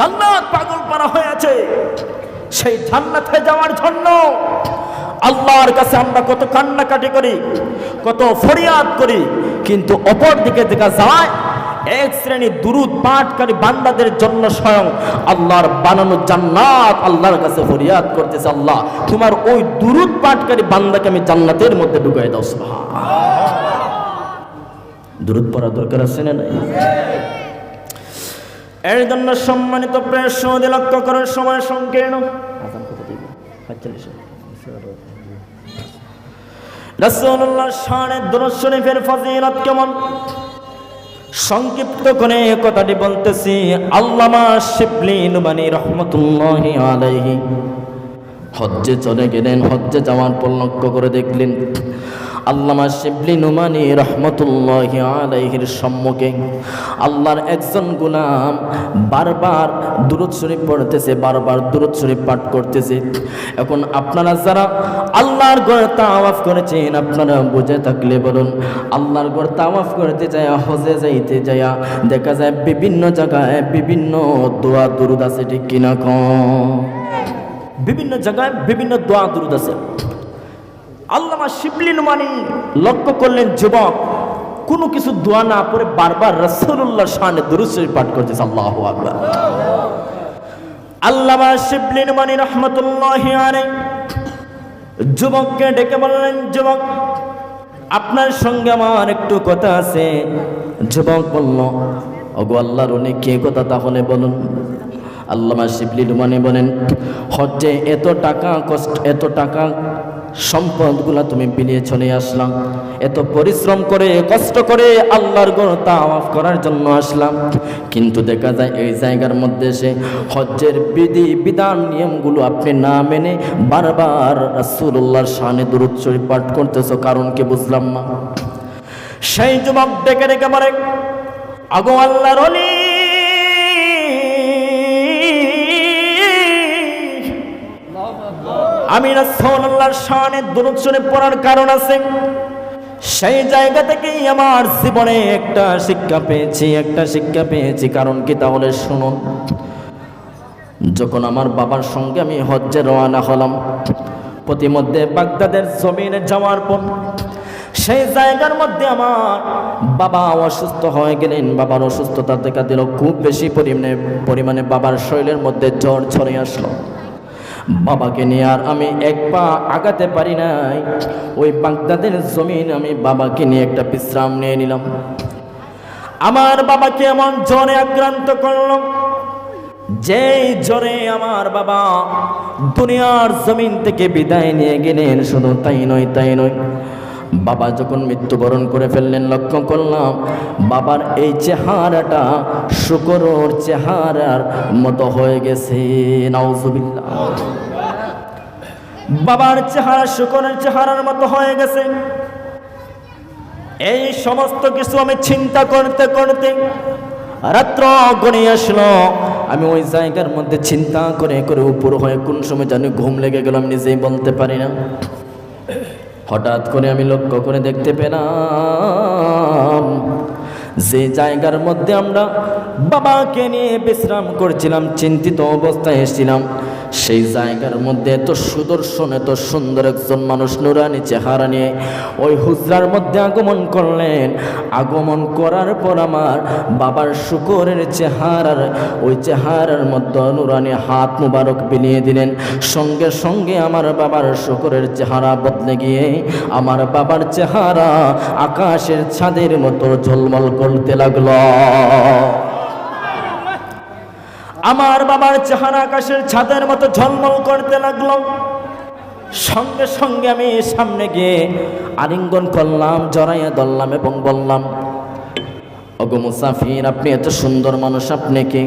জান্নাত পাগল পারা হয়ে আছে সেই জান্নাতে যাওয়ার জন্য আল্লাহর কাছে আমরা কত কান্নাকাটি করি, কত ফরিয়াদ করি, কিন্তু অপর দিকে দেখা যায়, এক শ্রেণির দুরুদ পাঠকারী বান্দাদের জন্য স্বয়ং আল্লাহর বানানো জান্নাত আল্লাহর কাছে ফরিয়াদ করতেছে আল্লাহ, তোমার ওই দুরুদ পাঠকারী বান্দাকে আমি জান্নাতের মধ্যে ঢুকাই দাও সুবহান দুরুদ পড়া দরকার আছে না নাই? এর জন্য সম্মানিত প্রেস সৌদি লক্ষ্য করার সময় সংকীর্ণ। রাসূলুল্লাহ শানে দুরূদ শরীফের ফজিলত কেমন? সংক্ষিপ্ত করে কথাটি বলতেছি, আল্লামা শিবলি নুবানি রহমতুল্লাহি আলাইহি। হজ্জে চলে গেলেন, হজ্জে যাওয়ার পর লক্ষ্য করে দেখলেন আল্লামা শিবলি নুমানি রহমতুল্লাহ আলাইহির সম্মুখে আল্লাহর একজন গুলাম বারবার দুরুদ শরীফ পড়তেছে, বারবার দুরুদ শরীফ পাঠ করতেছে। এখন আপনারা যারা আল্লাহর ঘর তাওয়াফ করেছেন, আপনারা বুঝে থাকলে বলুন, আল্লাহর ঘর তাওয়াফ করতে যায়, হজে যাইতে যায়, দেখা যায় বিভিন্ন জায়গায় বিভিন্ন দোয়া দুরুদ আছে, ঠিক কিনা কম বিভিন্ন জায়গায় বিভিন্ন দোয়া দুরুদ আছে। আল্লামা শিবলিন মানি লক্ষ্য করলেন যুবক, কোনো কিছু দোয়া না পড়ে বারবার রসুল্লাহ শানে দুরুদ পাঠ করতেছে আল্লাহ আকবার। আল্লামা শিবলিন মানি রহমতুল্লাহ আরে যুবককে ডেকে বললেন, যুবক, আপনার সঙ্গে আমার একটু কথা আছে। যুবক বলল, ওগো আল্লাহর উনি কে কথা তাহলে বলুন। আল্লামা শিবলি মানে বলেন, হজ্জে, এত টাকা কষ্ট, এত টাকা সম্পদগুলা তুমি বিলিয়ে চলে আসলাম। এত পরিশ্রম করে, কষ্ট করে আল্লাহর গড় তাওয়াফ করার জন্য আসলাম। কিন্তু দেখা যায় এই জায়গার মধ্যে সে হজ্জের বিধি, বিধান, নিয়মগুলো আপনি না মেনে বারবার রাসূলুল্লাহর শানে দুরূদ শরীফ পাঠ করতেছো, কারণ কি বুঝলাম না? সেই যুবক ডেকে ডেকে বলে আগো আল্লাহর অলি! আমি রাসূলুল্লাহর শানে দুরূদ শরীফ পড়ার কারণ আছে। সেই জায়গা থেকেই আমার জীবনে একটা শিক্ষা পেয়েছি, একটা শিক্ষা পেয়েছি। কারণ কি তাহলে শুনুন, যখন আমার বাবার সঙ্গে আমি হজ্জে রওনা হলাম, প্রতিমধ্যে বাগদাদের জমিনে যাওয়ার পর সেই জায়গার মধ্যে আমার বাবা অসুস্থ হয়ে গেলেন। বাবার অসুস্থতা দেখা দিল, খুব বেশি পরিমাণে পরিমাণে বাবার শরীরের মধ্যে জ্বর ছড়িয়ে আসলো। বাবাকে নিয়ে আর আমি এক পা আগাতে পারি নাই। ওই বাগদাদের জমিন আমি বাবাকে নিয়ে একটা বিশ্রাম নিয়ে নিলাম। আমার বাবাকে এমন জ্বরে আক্রান্ত করলাম যেই জ্বরে আমার বাবা দুনিয়ার জমিন থেকে বিদায় নিয়ে গেলেন। শুধু তাই নয় তাই নয়। বাবা যখন মৃত্যুবরণ করে ফেললেন, লক্ষ্য করলাম বাবার এই চেহারাটা শুকরর চেহারার মতো হয়ে গেছে। নাউজুবিল্লাহ। বাবার চেহারা শুকরের চেহারার মতো হয়ে গেছে। এই সমস্ত কিছু আমি চিন্তা করতে করতে রাত্র গড়ে আসলো। আমি ওই জায়গার মধ্যে চিন্তা করে করে উপর হয়ে কোন সময় জানি ঘুম লেগে গেল, আমি নিজেই বলতে পারি না। হঠাৎ করে আমি লক্ষ্য করে দেখতে পেলাম যে জায়গার মধ্যে আমরা বাবাকে নিয়ে বিশ্রাম করছিলাম, চিন্তিত অবস্থায় এসেছিলাম, সেই জায়গার মধ্যে এত সুদর্শন, এত সুন্দর একজন মানুষ নুরানি চেহারা নিয়ে ওই হুজরার মধ্যে আগমন করলেন। আগমন করার পর আমার বাবার শুকরের চেহারার, ওই চেহারার মধ্যে নুরানি হাত মুবারক বিলিয়ে দিলেন। সঙ্গে সঙ্গে আমার বাবার শুকরের চেহারা বদলে গিয়ে আমার বাবার চেহারা আকাশের ছাদের মতো ঝলমল করতে লাগল। আমার বাবার চেহারা আকাশের ছাদের মতো ঝলমল করতে লাগল। সঙ্গে সঙ্গে আমি সামনে গিয়ে আলিঙ্গন করলাম, জড়াইয়া ধরলাম এবং বললাম ওগো মুসাফির আপনি এত সুন্দর মানুষ আপনি কি?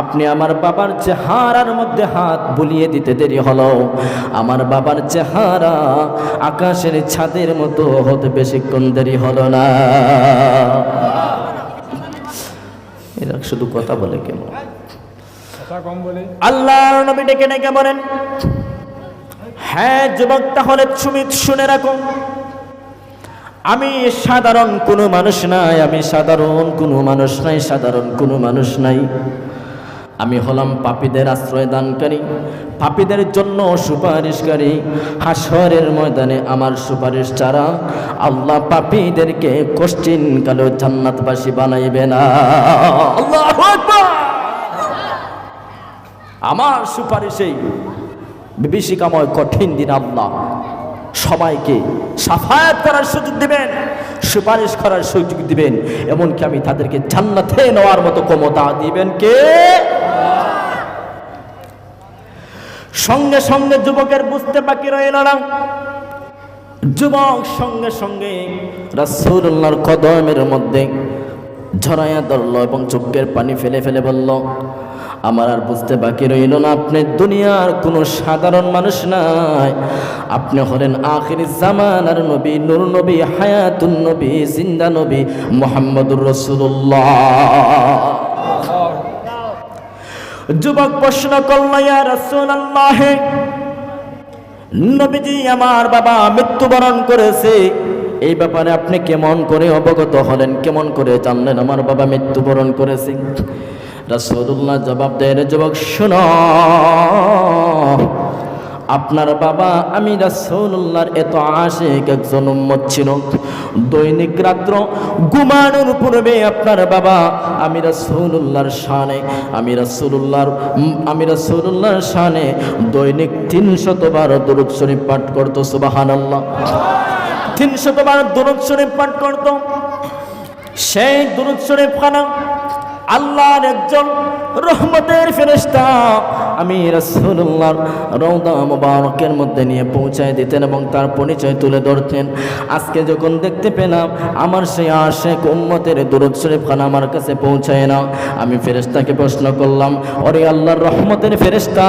আপনি আমার বাবার চেহারার মধ্যে হাত বুলিয়ে দিতে দেরি হলো। আমার বাবার চেহারা আকাশের ছাদের মতো হতে বেশিক্ষণ দেরি হলো না। এরা শুধু কথা বলে কেন? আল্লাহর নবী ডেকে ডেকে বলেন হ্যাঁ যুবক তাহলে সুমিত শুনে রাখো আমি সাধারণ কোনো মানুষ নাই, আমি সাধারণ কোনো মানুষ নাই, সাধারণ কোনো মানুষ নাই। আমি হলাম পাপীদের আশ্রয় দানকারী পাপীদের জন্য সুপারিশকারী। হাসরের ময়দানে আমার সুপারিশ ছাড়া আল্লাহ পাপীদেরকে কোশ্চিন কালো জান্নাতবাসী বানাইবে না! আমার সুপারিশেই বিভীষিকাময় কঠিন দিন আল্লাহ সবাইকে সাফায়াত করার সুযোগ দিবেন, সুপারিশ করার সুযোগ দিবেন, এমনকি আমি তাদেরকে জান্নাতে নেওয়ার মতো ক্ষমতা দিবেন কে? সঙ্গে সঙ্গে যুবকের বুঝতে বাকি রইল না। যুবক সঙ্গে সঙ্গে রাসূলুল্লাহর কদমের মধ্যে ঝরাইয়া ধরল এবং চোখের পানি ফেলে ফেলে বলল আমার আর বুঝতে বাকি রইল না। আপনি দুনিয়ার কোনো সাধারণ মানুষ নাই। আপনি হলেন আখির জামানার নবী, নূর নবী, হায়াতুন নবী, জিন্দা নবী মোহাম্মদুর রসুল্লাহ যুবক প্রশ্ন করল, ইয়া রাসূলুল্লাহ, নবীজি আমার বাবা মৃত্যুবরণ করেছে। এই ব্যাপারে আপনি কেমন করে অবগত হলেন? কেমন করে জানলেন আমার বাবা মৃত্যুবরণ করেছে? রাসূলুল্লাহ জবাব দেয় রে যুবক শোনো। আপনার বাবা আমি রাসূলুল্লাহর এত আশেক একজন উম্মত ছিল। দৈনিক রাত্র ঘুমানোর পূর্বে আপনার বাবা আমি রাসূলুল্লাহর শানে আমি রাসূলুল্লাহর উম, আমি রাসূলুল্লাহর শানে দৈনিক তিনশত বার দরুদ শরীফ পাঠ করতো সুবহানাল্লাহ। তিনশত বার দরুদ শরীফ পাঠ করতো। সেই দরুদ শরীফ খানা আল্লাহর একজন রহমতের ফেরেশতা। আমি রাসূলুল্লাহর রওদা মুবারকের মধ্যে নিয়ে পৌঁছায় দিতেন এবং তার পরিচয় তুলে ধরতেন। আজকে যখন দেখতে পেলাম, আমার সেই আশেক উম্মতের দরুদ শরীফ খান আমার কাছে পৌঁছায় না। আমি ফেরেশতাকে প্রশ্ন করলাম, ওরে আল্লাহর রহমতের ফেরেশতা,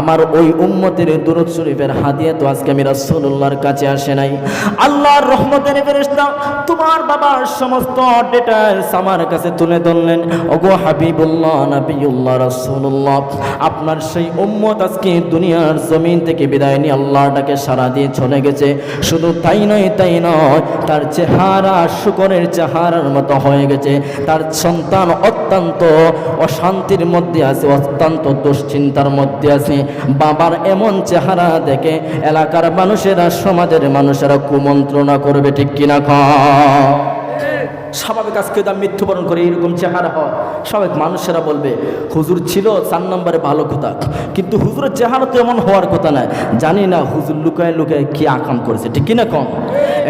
আমার ওই উম্মতের দরুদ শরীফের হাদিয়া তো আজকে আমি রাসূলুল্লাহর কাছে আসে নাই। আল্লাহর রহমতের ফেরেশতা, তোমার বাবার সমস্ত ডিটেইলস আমার কাছে তুলে ধরলেন। ওগো হাবিবুল্লাহ নবিউল্লাহ, রাসূলুল্লাহ। আপনার সেই উম্মত আজকে দুনিয়ার জমিন থেকে বিদায় নিয়ে আল্লাহর ডাকে সারা দিয়ে চলে গেছে। শুধু তাই নয় তাই নয়, তার চেহারা শুকরের চেহারার মতো হয়ে গেছে। তার সন্তান অত্যন্ত অশান্তির মধ্যে আছে, অত্যন্ত দুশ্চিন্তার মধ্যে আছে। বাবার এমন চেহারা দেখে এলাকার মানুষেরা, সমাজের মানুষেরা কুমন্ত্রণা করবে ঠিক কিনা খা। স্বাভাবিক আজকে তার মৃত্যুবরণ করে, এরকম চেহারা হয়, স্বাভাবিক মানুষেরা বলবে, হুজুর ছিল, চার নম্বরে ভালো কথা। কিন্তু হুজুরের চেহারা তো এমন হওয়ার কথা না। জানি না হুজুর লুকায় লুকায় কি আকাম করেছে, ঠিক কিনা কম?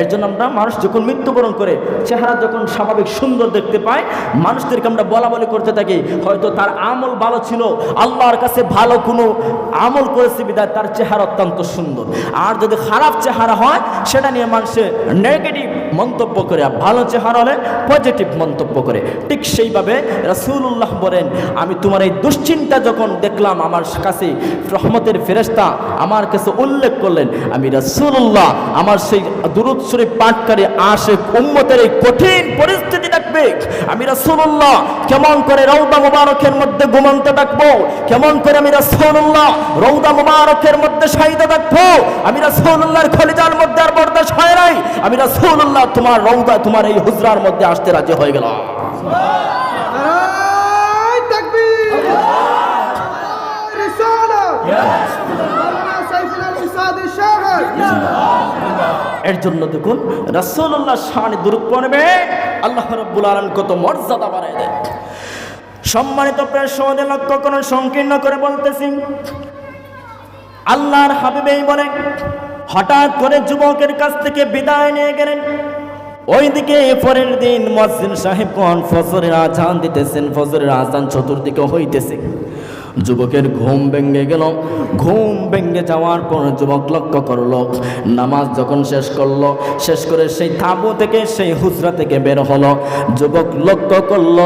এর জন্য আমরা মানুষ যখন মৃত্যুবরণ করে, চেহারা যখন স্বাভাবিক সুন্দর দেখতে পায়, মানুষদেরকে আমরা বলা বলি করতে থাকি, হয়তো তার আমল ভালো ছিল, আল্লাহর কাছে ভালো কোনো আমল করেছে বিদায় তার চেহারা অত্যন্ত সুন্দর। আর যদি খারাপ চেহারা হয়, সেটা নিয়ে মানুষের নেগেটিভ মন্তব্য করে ভালো চেহারা হলে পজিটিভ মন্তব্য করে। ঠিক সেইভাবে রাসুল্লাহ বলেন, আমি তোমার এই দুশ্চিন্তা যখন দেখলাম, আমার কাছে রহমতের ফেরেশতা আমার কাছে উল্লেখ করলেন, আমি রাসুল্লাহ আমার সেই দুরুৎসরে পাঠকারী আসে উম্মতের এই কঠিন পরিস্থিতি ডাকবে? আমি রাসূলুল্লাহ কেমন করে রৌদা মুবারকের মধ্যে ঘুমন্ত ডাকবো? কেমন করে আমি রাসূলুল্লাহ রৌদা মুবারকের মধ্যে শাহিদা ডাকবো আমি রাসূলুল্লাহর খলিজার মধ্যে আর বরদাস্ত হয় নাই। আমি রাসূলুল্লাহ তোমার রৌদা তোমার এই হুজরার মধ্যে আসতে রাজি হয়ে গেলাম। নারায় এর জন্য দেখুন, রাসূলুল্লাহ শানে দুরূদ পড়বে, আল্লাহ রাব্বুল আলামিন কত মর্যাদা বাড়ায় দেয়। সম্মানিত প্রায় লক্ষ্য করুন, সংকীর্ণ করে বলতেছি, আল্লাহর হাবিবেই বলেন হঠাৎ করে যুবকের কাছ থেকে বিদায় নিয়ে গেলেন। ওইদিকে পরের দিন মসজিদ সাহেব কোন, ফজরের আজান দিতেছেন, ফজরের আজান চতুর্দিকে হইতেছে। যুবকের ঘুম ভেঙে গেল। ঘুম ভেঙে যাওয়ার পর যুবক লক্ষ্য করল, নামাজ যখন শেষ করল, শেষ করে সেই তাঁবু থেকে সেই হুজরা থেকে বের হলো। যুবক লক্ষ্য করল,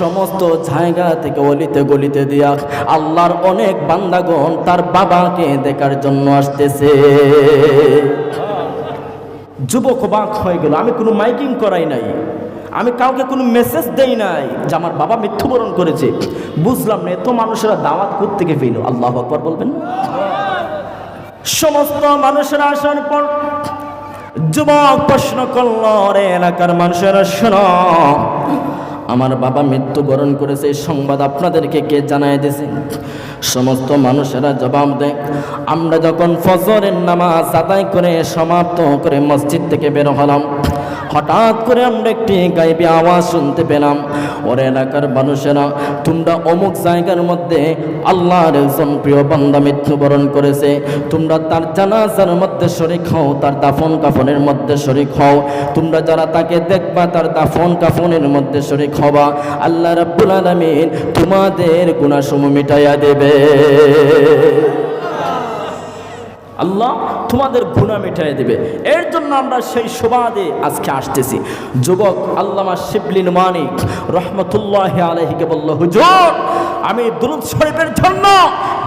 সমস্ত জায়গা থেকে অলিতে গলিতে দিয়া আল্লাহর অনেক বান্দাগণ তার বাবাকে দেখার জন্য আসতেছে। যুবক অবাক হয়ে গেল, আমি কোনো মাইকিং করাই নাই। আমি কাউকে কোনো মেসেজ দেই নাই যে আমার বাবা মৃত্যুবরণ করেছে। বুঝলাম না, এত মানুষেরা দাওয়াত করতে পেল? আল্লাহ আকবর বলবেন সমস্ত মানুষেরা আসার পর যুবক প্রশ্ন করল, রে এলাকার মানুষেরা, শোনো, আমার বাবা মৃত্যুবরণ করেছে, এই সংবাদ আপনাদেরকে কে জানায় দিয়েছে সমস্ত মানুষেরা জবাব দেয়, আমরা যখন ফজরের নামাজ আদায় করে সমাপ্ত করে মসজিদ থেকে বের হলাম হঠাৎ করে আমরা একটি গাইবি আওয়াজ শুনতে পেলাম। ওর এলাকার মানুষেরা, তোমরা অমুক জায়গার মধ্যে আল্লাহর একজন প্রিয় বান্দা মৃত্যুবরণ করেছে। তোমরা তার জানাজার মধ্যে শরিক হও, তার দাফন কাফনের মধ্যে শরিক হও। তোমরা যারা তাকে দেখবা, তার দাফন কাফনের মধ্যে শরিক হবা। আল্লাহ রাব্বুল আলামিন তোমাদের গুনাহসমূহ মিটাইয়া দেবে। আল্লাহ তোমাদের গুণা মিটাই দেবে। এর জন্য আমরা সেই সুবাদে আজকে আসতেছি। যুবক আল্লামা শিবলিন মানিক রহমতুল্লাহ আলহিকে বলল, হুজুর, আমি দুরুদ শরীফের জন্য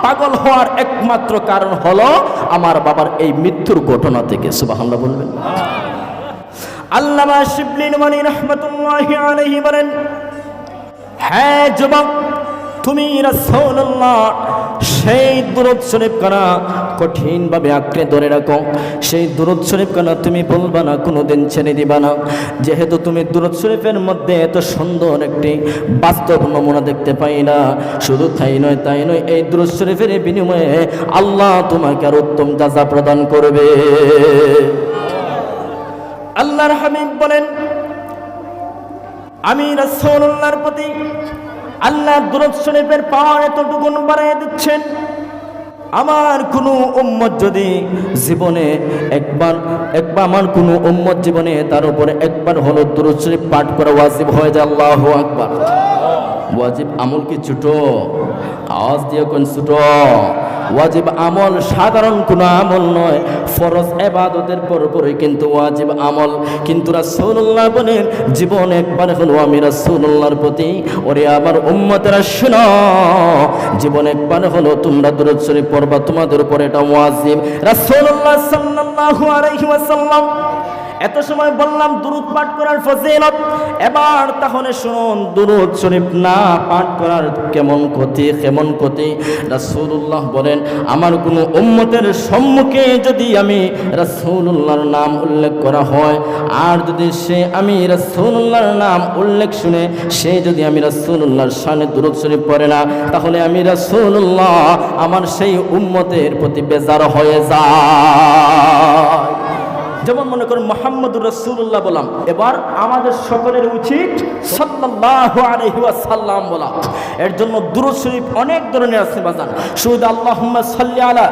পাগল হওয়ার একমাত্র কারণ হলো আমার বাবার এই মৃত্যুর ঘটনা থেকে। সুবাহ বলবেন। আল্লামা শিবলিন মানি রহমতুল্লাহ আলহি বলেন হ্যাঁ যুবক, তুমি রাসূলুল্লাহ সেই দুরুদ শরীফ কানা কঠিনভাবে আঁকড়ে ধরে রাখো। সেই দুরুদ শরীফ কানা তুমি বলবা না, কোনোদিন ছেড়ে দিবা না। যেহেতু তুমি দুরুদ শরীফের মধ্যে এত সুন্দর একটি বাস্তব নমুনা দেখতে পাই না, শুধু তাই নয় তাই নয়, এই দুরুদ শরীফের বিনিময়ে আল্লাহ তোমাকে আর উত্তম যাজা প্রদান করবে। আল্লাহর হাবিব বলেন, আমি রাসূলুল্লাহর প্রতি আল্লাহ দুরত শরীফের পাওয়ার এতটুকুন বাড়াই দিচ্ছেন। আমার কোনো উম্মত যদি জীবনে একবার একবার আমার কোনো উম্মত জীবনে তার উপরে একবার হলো দুরুদ শরীফ পাঠ করা ওয়াজিব হয়ে যায়, আল্লাহ আকবার। ওয়াজিব আমল কি ছোট? আওয়াজ দিয়ে কোন ছোট? ওয়াজিব আমল সাধারণ কোনো আমল নয়। ফরজ এবাদতের পরপরই কিন্তু ওয়াজিব আমল। কিন্তু রাসূলুল্লাহ বলেন, জীবন একবার হলো আমি রাসূলুল্লাহর প্রতি, ওরে আমার উম্মতেরা শোনো। জীবন একবার হলো তোমরা দরুদ শরীফ পড়বা, তোমাদের উপর এটা ওয়াজিব। রাসূলুল্লাহ সাল্লাল্লাহু আলাইহি ওয়াসাল্লাম এত সময় বললাম দুরুদ পাঠ করার ফজিলত। এবার তাহলে শুনুন, দুরুদ শরীফ না পাঠ করার কেমন ক্ষতি কেমন ক্ষতি? রাসূলুল্লাহ বলেন, আমার কোনো উম্মতের সম্মুখে যদি আমি রাসূলুল্লাহর নাম উল্লেখ করা হয়, আর যদি সে আমি রাসূলুল্লাহর নাম উল্লেখ শুনে সে যদি আমি রাসূলুল্লাহর শানে দুরুদ শরীফ পড়ে না, তাহলে আমি রাসূলুল্লাহ আমার সেই উম্মতের প্রতি বেজার হয়ে যায়। যেমন মনে করেন মোহাম্মদুর রসুল্লাহ বললাম, এবার আমাদের সকলের উচিত ওয়াসাল্লাম বলা। এর জন্য দুরূদ শরীফ অনেক ধরনের আছে বাজান। শুধু আল্লাহুম্মা সাল্লি আলা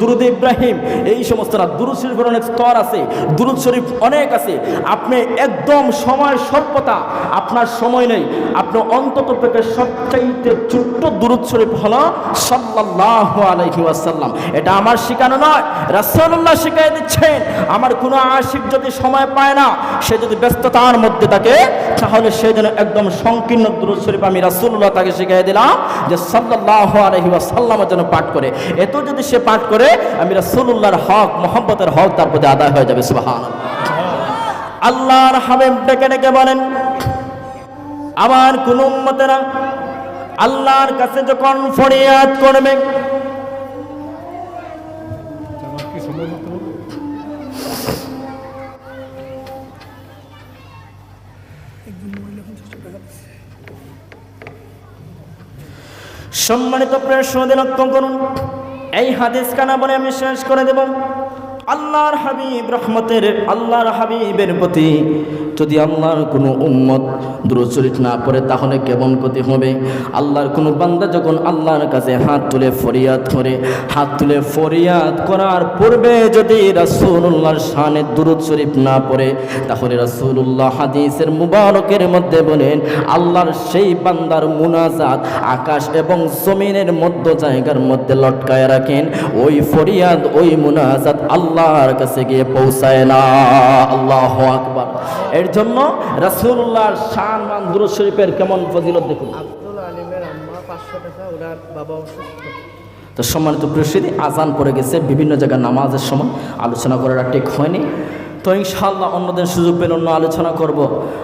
দুরুদ ইব্রাহিম, এই সমস্ত না, দুরূদ শরীফের অনেক স্তর আছে, দুরুদ শরীফ অনেক আছে। আপনি একদম সময় স্বল্পতা, আপনার সময় নেই। আপনি অন্তত থেকে সবচাইতে ছোট্ট দুরুদ শরীফ হলো সাল্লাল্লাহু আলাইহি ওয়াসাল্লাম। এটা আমার শিখানো নয়, রাসূলুল্লাহ শিখিয়ে দিচ্ছেন। আমার কোনো আশিক যদি সময় পায় না, সে যদি ব্যস্ততার মধ্যে থাকে, তাহলে সে যেন একদম সংকীর্ণ দুরুদ শরীফ আমি রাসূলুল্লাহ তাকে শিখিয়ে দিলাম যে আলাইহি ওয়াসাল্লামের জন্য পাঠ করে। এত যদি সে পাঠ করে, আমি রাসূলুল্লাহর হক মোহাম্মতের হক তার প্রতি আদায় হয়ে যাবে, সুবহানাল্লাহ। আল্লাহর হাবিব ডেকে ডেকে বলেন, আমার কোন উম্মতেরা আল্লাহর কাছে যখন ফরিয়াদ করবে সম্মানিত প্রায় সৌদি লক্ষ্য করুন। এই হাদিস কানা বলে আমি শেষ করে দেব। আল্লাহর হাবিব রহমতের, আল্লাহর হাবিবের প্রতি যদি আল্লাহর কোনো উম্মত দুরুচরিত না পড়ে, তাহলে কেমন ক্ষতি হবে? আল্লাহর কোনো বান্দা যখন আল্লাহর কাছে হাত তুলে ফরিয়াদ করে, হাত তুলে ফরিয়াদ করার পূর্বে যদি রাসূলুল্লাহর শানে দুরুদ শরীফ না পড়ে, তাহলে রাসূলুল্লাহ হাদিসের মুবারকের মধ্যে বলেন, আল্লাহর সেই বান্দার মুনাজাত আকাশ এবং জমিনের মধ্য জায়গার মধ্যে লটকায় রাখেন। ওই ফরিয়াদ, ওই মুনাজাত আল্লাহর কাছে গিয়ে পৌঁছায় না। আল্লাহ আকবার। এর জন্য রাসুল্লাহর শান মান দুরু শরীফের কেমন ফজিলত দেখুন। তো সম্মানিত প্রসিদ্ধি আজান পড়ে গেছে বিভিন্ন জায়গায় নামাজের সময় আলোচনা করার ঠিক হয়নি। তো ইনশাল্লাহ অন্যদের সুযোগ পেলে অন্য আলোচনা করব।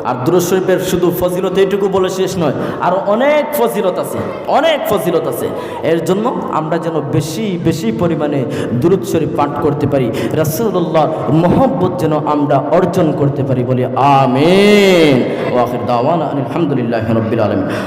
আর দুরুদ শরীফের শুধু ফজিলত এইটুকু বলে শেষ নয় আরও অনেক ফজিলত আছে, অনেক ফজিলত আছে। এর জন্য আমরা যেন বেশি বেশি পরিমাণে দুরুদ শরীফ পাঠ করতে পারি, রাসূলুল্লাহ মহব্বত যেন আমরা অর্জন করতে পারি বলি আমিন। ওয়াখির দাওয়ানা আলহামদুলিল্লাহ রব্বিল আলম